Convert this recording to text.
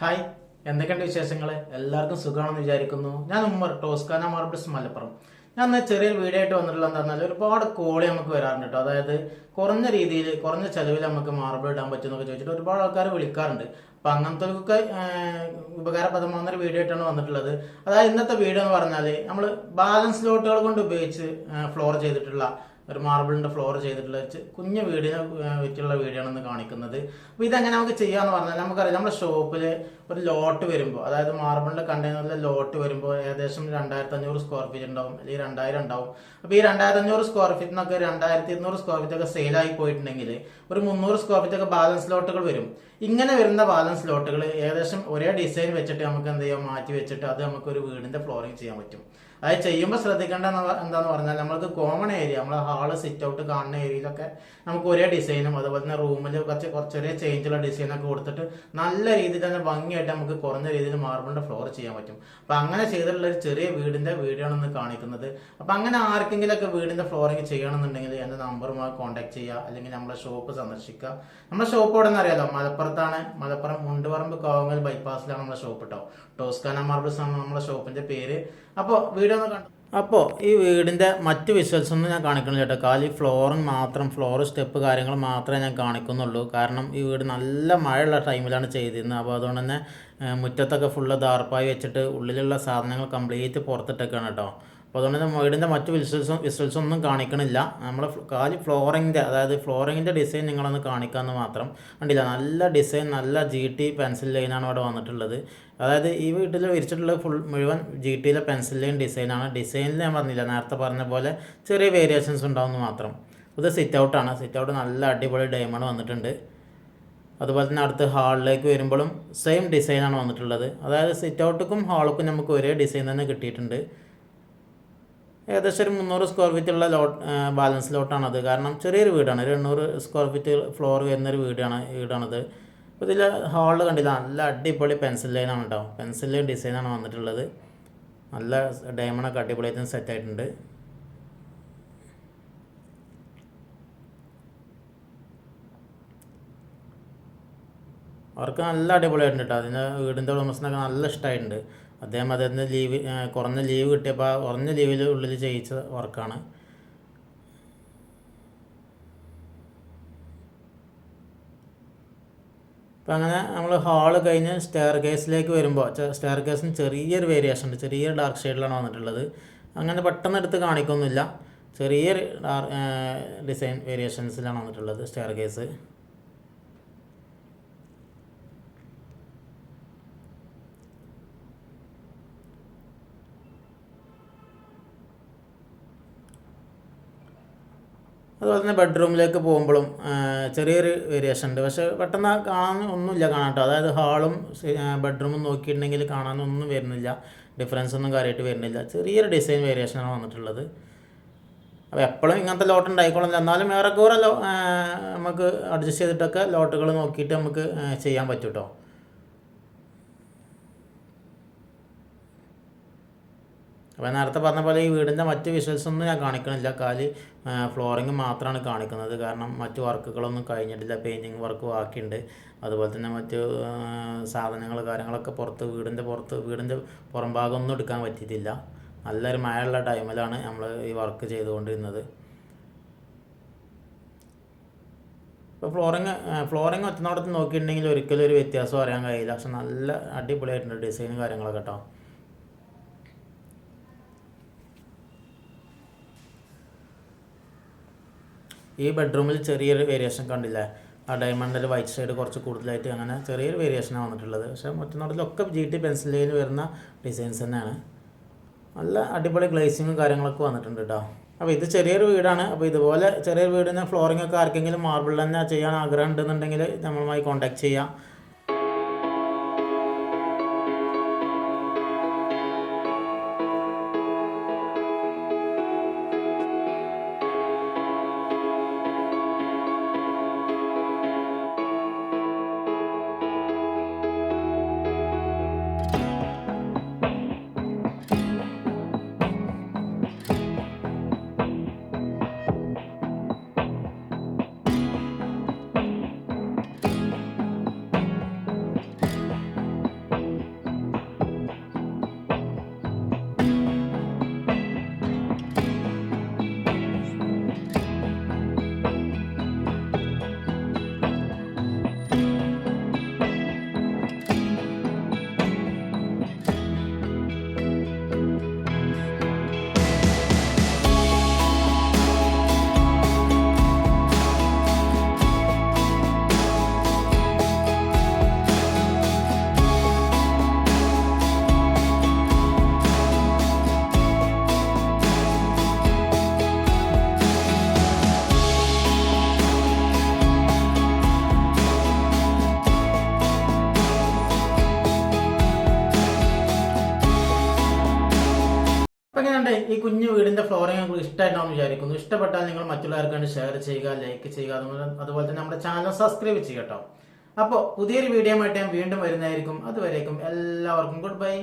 Hi എന്തൊക്കെയുണ്ട് വിശേഷങ്ങൾ എല്ലാവർക്കും സുഖമാണെന്ന് വിചാരിക്കുന്നു. ഞാൻ ഉമ്മർ ടോസ്കാന മാർബിൾസ് മലപ്പുറം. ഞാൻ ചെറിയൊരു വീഡിയോ ആയിട്ട് വന്നിട്ടുള്ള പറഞ്ഞാൽ ഒരുപാട് കോളി നമുക്ക് വരാറുണ്ട് കേട്ടോ. അതായത് കുറഞ്ഞ രീതിയിൽ കുറഞ്ഞ ചെലവിൽ നമുക്ക് മാർബിൾ ഇടാൻ പറ്റുമെന്നൊക്കെ ചോദിച്ചിട്ട് ഒരുപാട് ആൾക്കാർ വിളിക്കാറുണ്ട്. അപ്പൊ അങ്ങനത്തെ ഉപകാരപ്രദമാകുന്ന ഒരു വീഡിയോ ആയിട്ടാണ് വന്നിട്ടുള്ളത്. അതായത് ഇന്നത്തെ വീഡിയോ എന്ന് പറഞ്ഞാൽ നമ്മൾ ബാലൻസ് ലോട്ടുകൾ കൊണ്ട് ഉപയോഗിച്ച് ഫ്ലോർ ചെയ്തിട്ടുള്ള ഒരു മാർബിളിന്റെ ഫ്ലോർ ചെയ്തിട്ടുള്ള കുഞ്ഞു വീടിനെ വെച്ചുള്ള വീടാണെന്ന് കാണിക്കുന്നത്. അപ്പൊ ഇതെങ്ങനെ നമുക്ക് ചെയ്യാന്ന് പറഞ്ഞാൽ നമുക്കറിയാം നമ്മുടെ ഷോപ്പിൽ ഒരു ലോട്ട് വരുമ്പോൾ അതായത് മാർബിളിന്റെ കണ്ടെയ്നറിൽ ലോട്ട് വരുമ്പോൾ ഏകദേശം രണ്ടായിരത്തി അഞ്ഞൂറ് സ്ക്വയർ ഫീറ്റ് ഉണ്ടാവും അല്ലെങ്കിൽ രണ്ടായിരം ഉണ്ടാവും. അപ്പൊ ഈ രണ്ടായിരത്തി അഞ്ഞൂറ് സ്ക്വയർ ഫീറ്റിനൊക്കെ രണ്ടായിരത്തി ഇരുന്നൂറ് സ്ക്വയർ ഫീറ്റ് ഒക്കെ സെയിലായി പോയിട്ടുണ്ടെങ്കിൽ ഒരു മുന്നൂറ് സ്ക്വയർ ഫീറ്റ് ഒക്കെ ബാലൻസ് ലോട്ടുകൾ വരും. ഇങ്ങനെ വരുന്ന ബാലൻസ് ലോട്ടുകൾ ഏകദേശം ഒരേ ഡിസൈൻ വെച്ചിട്ട് നമുക്ക് എന്ത് ചെയ്യാം? മാറ്റി വെച്ചിട്ട് അത് നമുക്ക് ഒരു വീടിന്റെ ഫ്ലോറിങ് ചെയ്യാൻ പറ്റും. അത് ചെയ്യുമ്പോൾ ശ്രദ്ധിക്കേണ്ട എന്താന്ന് പറഞ്ഞാൽ നമ്മൾക്ക് കോമൺ ഏരിയ നമ്മളെ ഹാൾ സിറ്റ് ഔട്ട് കാണുന്ന ഏരിയയിലൊക്കെ നമുക്ക് ഒരേ ഡിസൈനും അതുപോലെ തന്നെ റൂമിൽ കുറച്ച് കുറച്ചൊരേ ചേഞ്ചുള്ള ഡിസൈനൊക്കെ കൊടുത്തിട്ട് നല്ല രീതിയിൽ തന്നെ ഭംഗിയായിട്ട് നമുക്ക് കുറഞ്ഞ രീതിയിൽ മാർബിളിന്റെ ഫ്ലോർ ചെയ്യാൻ പറ്റും. അപ്പൊ അങ്ങനെ ചെയ്തിട്ടുള്ള ഒരു ചെറിയ വീടിന്റെ വീഡിയോ ആണ് ഇന്ന് കാണിക്കുന്നത്. അപ്പൊ അങ്ങനെ ആർക്കെങ്കിലൊക്കെ വീടിന്റെ ഫ്ലോറിങ് ചെയ്യണമെന്നുണ്ടെങ്കിൽ എന്റെ നമ്പറുമായി കോൺടാക്ട് ചെയ്യുക. അല്ലെങ്കിൽ നമ്മളെ ഷോപ്പ് സന്ദർശിക്കുക. നമ്മുടെ ഷോപ്പ് ഇവിടെ നിന്ന് അറിയാലോ? മലപ്പുറത്താണ്. മലപ്പുറം മുണ്ടുപറമ്പ് കോവങ്ങൽ ബൈപ്പാസിലാണ് നമ്മുടെ ഷോപ്പ് കേട്ടോ ടോസ്കാന മാർബിൾസ് ആണ് നമ്മുടെ ഷോപ്പിന്റെ പേര്. അപ്പോൾ വീഡിയോ കണ്ടു. അപ്പോൾ ഈ വീടിന്റെ മറ്റ് വിഷ്വൽസ് ഒന്നും ഞാൻ കാണിക്കണില്ല കേട്ടോ. കാലി ഫ്ലോറിങ് മാത്രം ഫ്ലോർ സ്റ്റെപ്പ് കാര്യങ്ങൾ മാത്രമേ ഞാൻ കാണിക്കുന്നുള്ളൂ. കാരണം ഈ വീട് നല്ല മഴയുള്ള ടൈമിലാണ് ചെയ്തിരുന്നത്. അപ്പോൾ അതുകൊണ്ട് തന്നെ മുറ്റത്തൊക്കെ ഫുള്ള് ദാർപ്പായി വെച്ചിട്ട് ഉള്ളിലുള്ള സാധനങ്ങൾ കംപ്ലീറ്റ് പുറത്തിട്ടേക്കാണ് കേട്ടോ. അപ്പോൾ അതുകൊണ്ട് തന്നെ വീടിന്റെ മറ്റ് വിസൽസും വിസൽസൊന്നും കാണിക്കണില്ല. നമ്മൾ കാലി ഫ്ലോറിങ്ങിന്റെ അതായത് ഫ്ലോറിങ്ങിന്റെ ഡിസൈൻ നിങ്ങളൊന്ന് കാണിക്കാമെന്ന് മാത്രം കണ്ടില്ല. നല്ല ഡിസൈൻ നല്ല ജി ടി പെൻസിൽ ലൈനാണ് ഇവിടെ വന്നിട്ടുള്ളത്. അതായത് ഈ വീട്ടിൽ വിരിച്ചിട്ടുള്ള ഫുൾ മുഴുവൻ ജി ടിയിലെ പെൻസിൽ ലൈൻ ഡിസൈനാണ് ഡിസൈനിൽ ഞാൻ പറഞ്ഞില്ല നേരത്തെ പറഞ്ഞ പോലെ ചെറിയ വേരിയേഷൻസ് ഉണ്ടാവുമെന്ന് മാത്രം. ഇത് സിറ്റ് ഔട്ടാണ് സിറ്റ് ഔട്ട് നല്ല അടിപൊളി ഡയമണ്ട് വന്നിട്ടുണ്ട്. അതുപോലെ തന്നെ അടുത്ത് ഹാളിലേക്ക് വരുമ്പോഴും സെയിം ഡിസൈനാണ് വന്നിട്ടുള്ളത്. അതായത് സിറ്റ് ഔട്ടുക്കും ഹാളുക്കും നമുക്ക് ഒരേ ഡിസൈൻ തന്നെ കിട്ടിയിട്ടുണ്ട്. ഏകദേശം ഒരു മുന്നൂറ് സ്ക്വയർ ഫീറ്റ് ഉള്ള ലോട്ട് ബാലൻസ് ലോട്ടാണത് കാരണം ചെറിയൊരു വീടാണ്. ഒരു എണ്ണൂറ് സ്ക്വയർ ഫീറ്റ് ഫ്ലോർ വരുന്നൊരു വീടാണ് വീടാണത്. അപ്പോൾ ഇതിൽ ഹാളിൽ കണ്ടില്ല? നല്ല അടിപൊളി പെൻസിൽ ലൈനാണ് കേട്ടോ പെൻസിൽ ലൈൻ ഡിസൈനാണ് വന്നിട്ടുള്ളത്. നല്ല ഡയമണ്ടൊക്കെ അടിപൊളിയായിട്ട് സെറ്റ് ആയിട്ടുണ്ട്. അവർക്ക് നല്ല അടിപൊളിയായിട്ടുണ്ട് കേട്ടോ അതിന്റെ വീടിന്റെ ഉടമസ്ഥനൊക്കെ നല്ല ഇഷ്ടമായിട്ടുണ്ട് അദ്ദേഹം അദ്ദേഹത്തിന്റെ ലീവ് കുറഞ്ഞ ലീവ് കിട്ടിയപ്പോൾ കുറഞ്ഞ ലീവിൽ ഉള്ളിൽ ചെയ്യിച്ച വർക്കാണ് അപ്പം അങ്ങനെ നമ്മൾ ഹാൾ കഴിഞ്ഞ് സ്റ്റെയർ കേസിലേക്ക് വരുമ്പോൾ സ്റ്റെയർ കേസിന് ചെറിയൊരു വേരിയേഷൻ ഉണ്ട്. ചെറിയൊരു ഡാർക്ക് ഷെയ്ഡിലാണ് വന്നിട്ടുള്ളത്. അങ്ങനെ പെട്ടെന്ന് എടുത്ത് കാണിക്കൊന്നുമില്ല. ചെറിയൊരു ഡിസൈൻ വേരിയേഷൻസിലാണ് വന്നിട്ടുള്ളത് സ്റ്റെയർ കേസ് അതുപോലെ തന്നെ ബെഡ്റൂമിലേക്ക് പോകുമ്പോഴും ചെറിയൊരു വേരിയേഷൻ ഉണ്ട്. പക്ഷേ പെട്ടെന്ന് കാണാൻ ഒന്നുമില്ല കാണാട്ടോ അതായത് ഹാളും ബെഡ്റൂമും നോക്കിയിട്ടുണ്ടെങ്കിൽ കാണാനൊന്നും വരുന്നില്ല. ഡിഫറൻസ് ഒന്നും കാര്യമായിട്ട് വരുന്നില്ല. ചെറിയൊരു ഡിസൈൻ വേരിയേഷനാണ് വന്നിട്ടുള്ളത്. അപ്പോൾ എപ്പോഴും ഇങ്ങനത്തെ ലോട്ട് ഉണ്ടായിക്കോളില്ല എന്നാലും ഏറെക്കുറെ ലോ നമുക്ക് അഡ്ജസ്റ്റ് ചെയ്തിട്ടൊക്കെ ലോട്ടുകൾ നോക്കിയിട്ട് നമുക്ക് ചെയ്യാൻ പറ്റും കേട്ടോ അപ്പോൾ നേരത്തെ പറഞ്ഞ പോലെ ഈ വീടിന്റെ മറ്റ് വിഷ്വൽസ് ഒന്നും ഞാൻ കാണിക്കണില്ല. കാലി ഫ്ലോറിങ് മാത്രമാണ് കാണിക്കുന്നത്. കാരണം മറ്റു വർക്കുകളൊന്നും കഴിഞ്ഞിട്ടില്ല. പെയിന്റിങ് വർക്ക് ബാക്കിയുണ്ട്. അതുപോലെ തന്നെ മറ്റ് സാധനങ്ങൾ കാര്യങ്ങളൊക്കെ പുറത്ത് വീടിന്റെ പുറത്ത് വീടിന്റെ പുറം ഭാഗമൊന്നും എടുക്കാൻ പറ്റിയിട്ടില്ല. നല്ലൊരു മഴയുള്ള ടൈമിലാണ് നമ്മൾ ഈ വർക്ക് ചെയ്തുകൊണ്ടിരുന്നത്. ഇപ്പോൾ ഫ്ലോറിങ് ഫ്ലോറിങ് ഒറ്റനോടത്ത് നോക്കിയിട്ടുണ്ടെങ്കിൽ ഒരിക്കലും ഒരു വ്യത്യാസം അറിയാൻ കഴിയില്ല. പക്ഷെ നല്ല അടിപൊളിയായിട്ടുണ്ട് ഡിസൈനും കാര്യങ്ങളൊക്കെ കേട്ടോ. ഈ ബെഡ്റൂമിൽ ചെറിയൊരു വേരിയേഷൻ കണ്ടില്ലേ? ആ ഡയമണ്ടിൽ വൈറ്റ് സൈഡ് കുറച്ച് കൂടുതലായിട്ട് അങ്ങനെ ചെറിയൊരു വേരിയേഷനാണ് വന്നിട്ടുള്ളത്. പക്ഷേ മറ്റൊന്നോടത്തിലൊക്കെ ജി ടി പെൻസിലിൽ വരുന്ന ഡിസൈൻസ് തന്നെയാണ്. നല്ല അടിപൊളി ഗ്ലേസിങ്ങും കാര്യങ്ങളൊക്കെ വന്നിട്ടുണ്ട് കേട്ടോ അപ്പോൾ ഇത് ചെറിയൊരു വീടാണ്. അപ്പോൾ ഇതുപോലെ ചെറിയൊരു വീടിന് ഫ്ലോറിംഗ് ഒക്കെ ആർക്കെങ്കിലും മാർബിൾ തന്നെ ചെയ്യാൻ ആഗ്രഹം ഉണ്ടെന്നുണ്ടെങ്കിൽ നമ്മളുമായി കോൺടാക്ട് ചെയ്യാം. കുഞ്ഞു വീടിന്റെ ഫ്ലോറിംഗ് നിങ്ങൾക്ക് ഇഷ്ടമായിട്ടാണെന്ന് വിചാരിക്കുന്നു. ഇഷ്ടപ്പെട്ടാൽ നിങ്ങൾ മറ്റുള്ളവർക്ക് വേണ്ടി ഷെയർ ചെയ്യുക ലൈക്ക് ചെയ്യുക അതുപോലെ തന്നെ നമ്മുടെ ചാനൽ സബ്സ്ക്രൈബ് ചെയ്യുക കേട്ടോ അപ്പോൾ പുതിയൊരു വീഡിയോ ആയിട്ട് ഞാൻ വീണ്ടും വരുന്നതായിരിക്കും. അതുവരേക്കും എല്ലാവർക്കും ഗുഡ് ബൈ